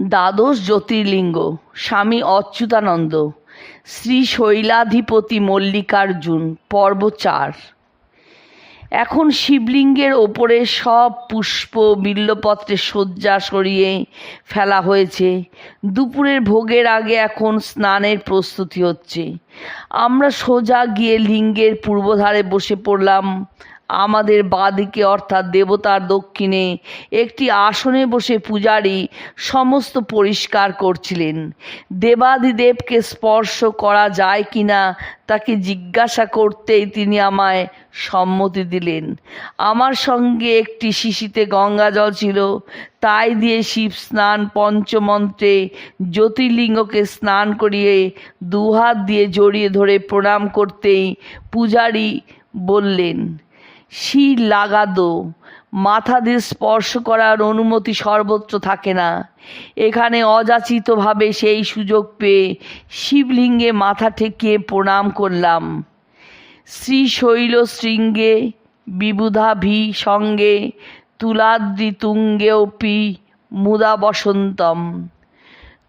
দ্বাদশ জ্যোতির্লিঙ্গ, স্বামী অচ্যুতানন্দ, শ্রী শৈলাধিপতি মল্লিকার্জুন, পর্ব চার। এখন শিবলিঙ্গের ওপরে সব পুষ্প বিল্লপত্রে শয্যা সরিয়ে ফেলা হয়েছে। দুপুরের ভোগের আগে এখন স্নানের প্রস্তুতি হচ্ছে। আমরা সোজা গিয়ে লিঙ্গের পূর্বধারে বসে পড়লাম। আমাদের বাদিকে অর্থাৎ দেবতার দক্ষিণে একটি আসনে বসে পূজারী সমস্ত পরিষ্কার করছিলেন। দেবাদিদেবকে স্পর্শ করা যায় কি না তাকে জিজ্ঞাসা করতেই তিনি আমায় সম্মতি দিলেন। আমার সঙ্গে একটি শিশিতে গঙ্গা জল ছিল, তাই দিয়ে শিব স্নান পঞ্চমন্ত্রে জ্যোতির্লিঙ্গকে স্নান করিয়ে দুহাত দিয়ে জড়িয়ে ধরে প্রণাম করতেই পূজারী বললেন শির লাগাদো মাথা দিয়ে স্পর্শ করার অনুমতি সর্বত্র থাকে না। এখানে অযাচিতভাবে সেই সুযোগ পেয়ে শিবলিঙ্গে মাথা ঠেকিয়ে প্রণাম করলাম। শ্রীশৈল শৃঙ্গে বিবুধাভি সঙ্গে তুলাদ্রি তুঙ্গেপি মুদা বসন্তম।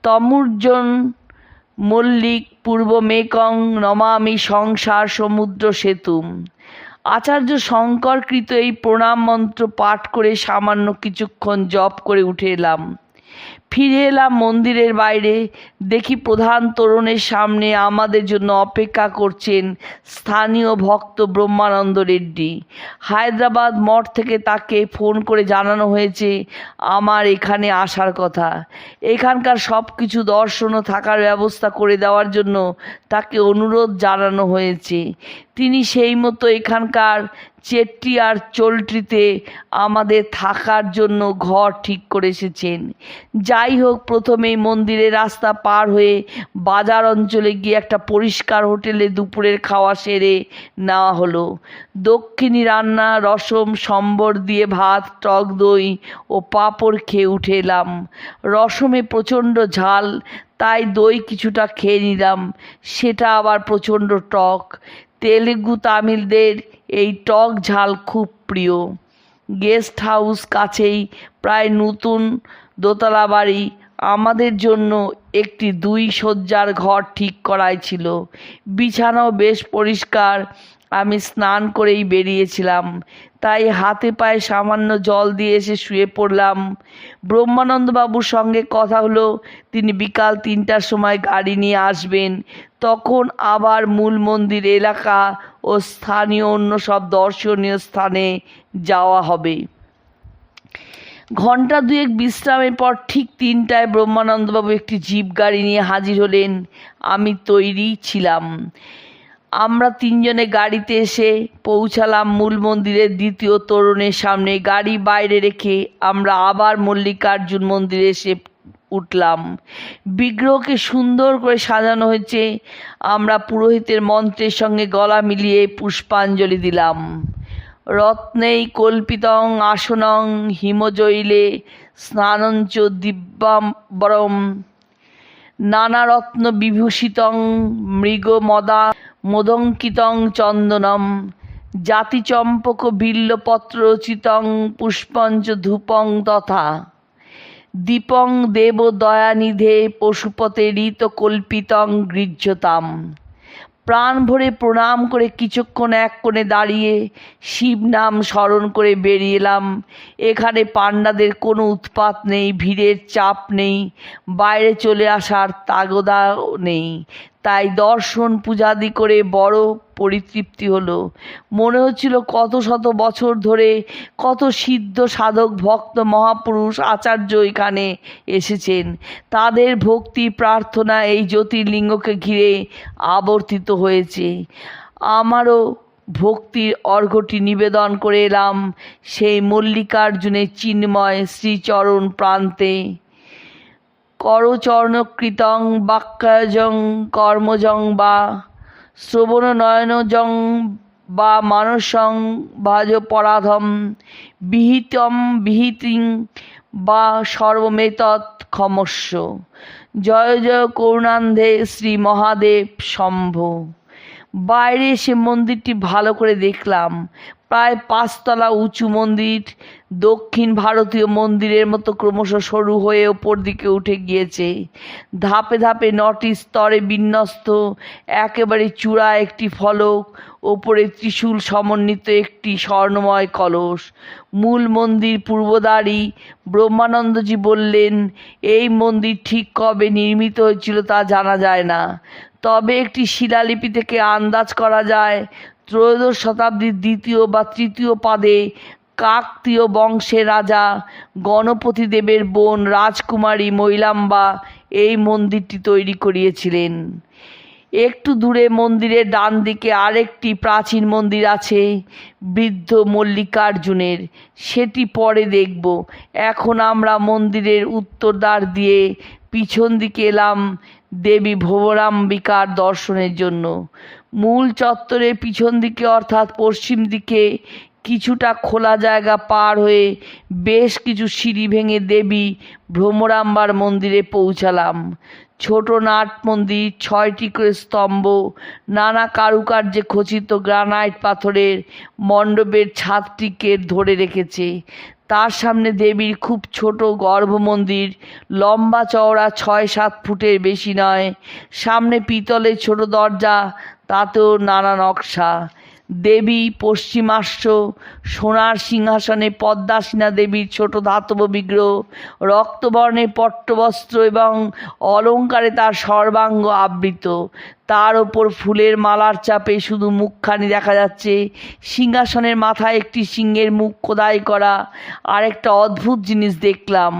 তমুর্জন মল্লিক পূর্ব মেকং নমামি সংসার সমুদ্র সেতুম। আচার্য শঙ্করকৃত এই প্রণাম মন্ত্র পাঠ করে সামান্য কিছুক্ষণ জপ করে উঠে এলাম। ফিরে এলাম মন্দিরের বাইরে। দেখি প্রধান তরুণের সামনে আমাদের জন্য অপেক্ষা করছেন স্থানীয় ভক্ত ব্রহ্মানন্দ রেড্ডি। হায়দ্রাবাদ মঠ থেকে তাকে ফোন করে জানানো হয়েছে, আমার এখানে আসার কথা। এখানকার সব কিছু দর্শন ও থাকার ব্যবস্থা করে দেওয়ার জন্য তাকে অনুরোধ জানানো হয়েছে। তিনি সেই মতো এখানকার চেট্টি আর চোলট্রিতে আমাদের থাকার জন্য ঘর ঠিক করে এসেছেন। যাই হোক, প্রথমেই মন্দিরের রাস্তা পার হয়ে বাজার অঞ্চলে গিয়ে একটা পরিষ্কার হোটেলে দুপুরের খাওয়া সেরে নেওয়া হলো। দক্ষিণী রান্না, রসম, সম্বর দিয়ে ভাত, টক দই ও পাঁপড় খেয়ে উঠে এলাম। রসমে প্রচণ্ড ঝাল, তাই দই কিছুটা খেয়ে নিলাম, সেটা আবার প্রচণ্ড টক। তেলেগু তামিলদের এই টক ঝাল খুব প্রিয়। গেস্ট হাউস কাছেই প্রায় নতুন দোতলা বাড়ি আমাদের জন্য একটি দুই শয্যার ঘর ঠিক করাই ছিল। বিছানাও বেশ পরিষ্কার। আমি স্নান করেই বেরিয়েছিলাম। তাই হাতে পায়ে সামান্য জল দিয়ে এসে শুয়ে পড়লাম। ব্রহ্মানন্দবাবুর সঙ্গে কথা হলো, তিনি বিকাল তিনটার সময় গাড়ি নিয়ে আসবেন। তখন আবার মূল মন্দির এলাকা ও স্থানীয় অন্য সব দর্শনীয় স্থানে যাওয়া হবে। ঘণ্টা দুয়েক বিশ্রামের পর ঠিক তিনটায় ব্রহ্মানন্দবাবু একটি জিপ গাড়ি নিয়ে হাজির হলেন। আমি তৈরি ছিলাম। আমরা তিনজনে গাড়িতে এসে পৌঁছালাম মূল মন্দিরের দ্বিতীয় তোরণের সামনে। গাড়ি বাইরে রেখে আমরা আবার মল্লিকার্জুন মন্দিরে এসে উঠলাম। বিগ্রহকে সুন্দর করে সাজানো হয়েছে। আমরা পুরোহিতের মন্ত্রের সঙ্গে গলা মিলিয়ে পুষ্পাঞ্জলি দিলাম। রত্নেই কল্পিতং আসনং হিমজৈলে স্নানঞ্চ দিব্যাম্বরম। নানারত্ন বিভূষিতং মৃগমদা মোদঙ্কিতং চন্দনম। জাতিচম্পক বিল্লপত্রচিতং পুষ্পঞ্চ ধূপং তথা। দীপং দেব দয়ানিধে পশুপতে ঋত কল্পিতং গৃহ্যতাম। প্রাণ ভরে প্রণাম করে কিছুক্ষণ এক কোণে দাঁড়িয়ে শিব নাম স্মরণ করে বেরিয়ে এলাম। এখানে পাণ্ডাদের কোনো উৎপাত নেই, ভিড়ের চাপ নেই, বাইরে চলে আসার তাগদাও নেই। তাই দর্শন পূজাদি করে বড় পরিতৃপ্তি হলো। মনে হচ্ছিল কত শত বছর ধরে কত সিদ্ধ সাধক ভক্ত মহাপুরুষ আচার্য এখানে এসেছেন। তাদের ভক্তি প্রার্থনা এই জ্যোতির্লিঙ্গকে ঘিরে আবর্তিত হয়েছে। আমারও ভক্তির অর্ঘ্যটি নিবেদন করে এলাম সেই মল্লিকার্জুনের চিন্ময় শ্রীচরণ প্রান্তে। করচর্ণকৃতং বাক্যায়জং কর্মজং বা শ্রবণনয়নজং বা মানসং ভাজ পরাধম বিহিতম বিহিতিং বা সর্বমেতৎ ক্ষমস্য জয় জয় করুণান্ধে শ্রী মহাদেব শম্ভ বাইরে এসে মন্দিরটি ভালো করে দেখলাম। প্রায় পাঁচতলা উঁচু মন্দির, দক্ষিণ ভারতীয় মন্দিরের মতো ক্রমশ সরু হয়ে ওপর দিকে উঠে গিয়েছে। ধাপে ধাপে নটি স্তরে বিন্যস্ত, একেবারে চূড়া একটি ফলক, ওপরে ত্রিশূল সমন্বিত একটি স্বর্ণময় কলস। মূল মন্দির পূর্বদ্বারই ব্রহ্মানন্দজি বললেন, এই মন্দির ঠিক কবে নির্মিত হয়েছিল তা জানা যায় না। তবে একটি শিলালিপি থেকে আন্দাজ করা যায়, ত্রয়োদশ শতাব্দীর দ্বিতীয় বা তৃতীয় পাদে কাকতীয় বংশের রাজা গণপতি দেবের বোন রাজকুমারী মৈলাম্বা এই মন্দিরটি তৈরি করিয়েছিলেন। একটু দূরে মন্দিরের ডান দিকে আরেকটি প্রাচীন মন্দির আছে, বৃদ্ধ মল্লিকার্জুনের। সেটি পরে দেখব। এখন আমরা মন্দিরের উত্তরদ্বার দিয়ে পিছন দিকে এলাম দেবী ভোবরাম্বিকার দর্শনের জন্য। মূল চত্বরের পিছন দিকে অর্থাৎ পশ্চিম দিকে কিছুটা খোলা জায়গা পার হয়ে বেশ কিছু সিঁড়ি ভেঙে দেবী ভ্রমরাম্বার মন্দিরে পৌঁছালাম। ছোট নাট মন্দির, ছয়টি করে স্তম্ভ, নানা কারুকার্যে খচিত গ্রানাইট পাথরের মণ্ডপের ছাদটিকে ধরে রেখেছে। তার সামনে দেবীর খুব ছোট গর্ভ মন্দির, লম্বা চওড়া ছয় সাত ফুটের বেশি নয়। সামনে পিতলের ছোট দরজা, তাতেও নানা নকশা। দেবী পশ্চিমাশ্ব, সোনার সিংহাসনে পদ্মাসীনা দেবীর ছোট ধাতব বিগ্রহ, রক্তবর্ণে পট্টবস্ত্র এবং অলঙ্কারে তার সর্বাঙ্গ আবৃত। তার ওপর ফুলের মালার চাপে শুধু মুখখানি দেখা যাচ্ছে। সিংহাসনের মাথায় একটি সিংহের মুখ খোদাই করা। আর একটা অদ্ভুত জিনিস দেখলাম।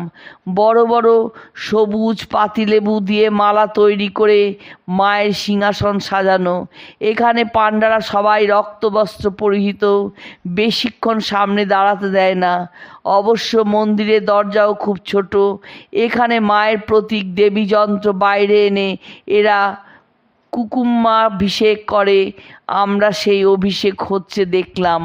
বড় বড় সবুজ পাতিলেবু দিয়ে মালা তৈরি করে মায়ের সিংহাসন সাজানো। এখানে পাণ্ডারা সবাই রক্তবস্ত্র পরিহিত। বেশিক্ষণ সামনে দাঁড়াতে দেয় না। অবশ্য মন্দিরের দরজাও খুব ছোট। এখানে মায়ের প্রতীক দেবী যন্ত্র বাইরে এনে এরা কুকুম্মাভিষেক করে আমরা সেই অভিষেক হচ্ছে দেখলাম।